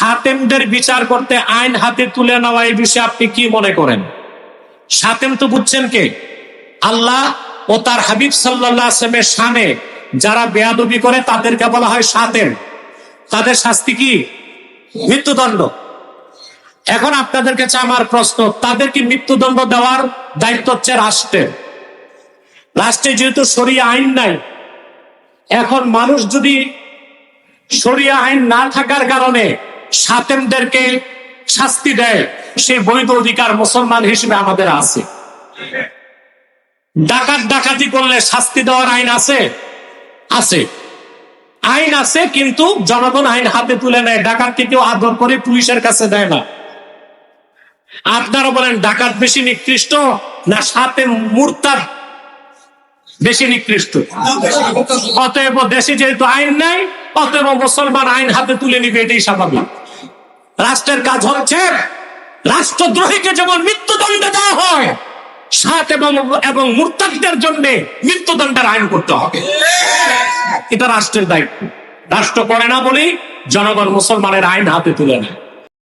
সাতেমদের বিচার করতে আইন হাতে তুলে নেওয়া এই বিষয়ে আপনি কি মনে করেন? সাতেম তো বুঝছেন কে? আল্লাহ ও তার হাবিব সাল্লাহ আসলামের সামনে যারা বেয়াদবি করে তাদেরকে বলা হয় সাতেম। তাদের শাস্তি কি? মৃত্যুদণ্ড। এখন আপনাদের কাছে আমার প্রশ্ন, তাদের কি মৃত্যুদণ্ড দেওয়ার দায়িত্ব হচ্ছে রাষ্ট্রের? রাষ্ট্রে যেহেতু সরিয়া আইন নাই, এখন মানুষ যদি সরিয়া আইন না থাকার কারণে সাতেমদেরকে শাস্তি দেয় সেই বৈধ অধিকার মুসলমান হিসেবে আমাদের আছে। ডাকাত ডাকাতি করলে শাস্তি দেওয়ার আইন আছে? আছে। আইন আছে, কিন্তু জনগণ আইন হাতে তুলে নেয়, ডাকাতকে কেউ আদর করে পুলিশের কাছে দেয় না। আপনারা বলেন, ডাকাত বেশি নিকৃষ্ট না সাথে মুরতাদ বেশি নিকৃষ্ট? অতএব দেশে যেহেতু আইন নাই, অতএব মুসলমান আইন হাতে তুলে নিবে, এটাই স্বাভাবিক। রাষ্ট্রের কাজ হচ্ছে রাষ্ট্রদ্রোহীকে যেমন মৃত্যুদণ্ড দেওয়া হয়, সাত এবং এবং মুরতাদদের জন্য মৃত্যুদণ্ডের আইন করতে হবে। এটা রাষ্ট্রের দায়িত্ব। রাষ্ট্র করে না বলি জনগণ মুসলমানের আইন হাতে তুলে নেয়।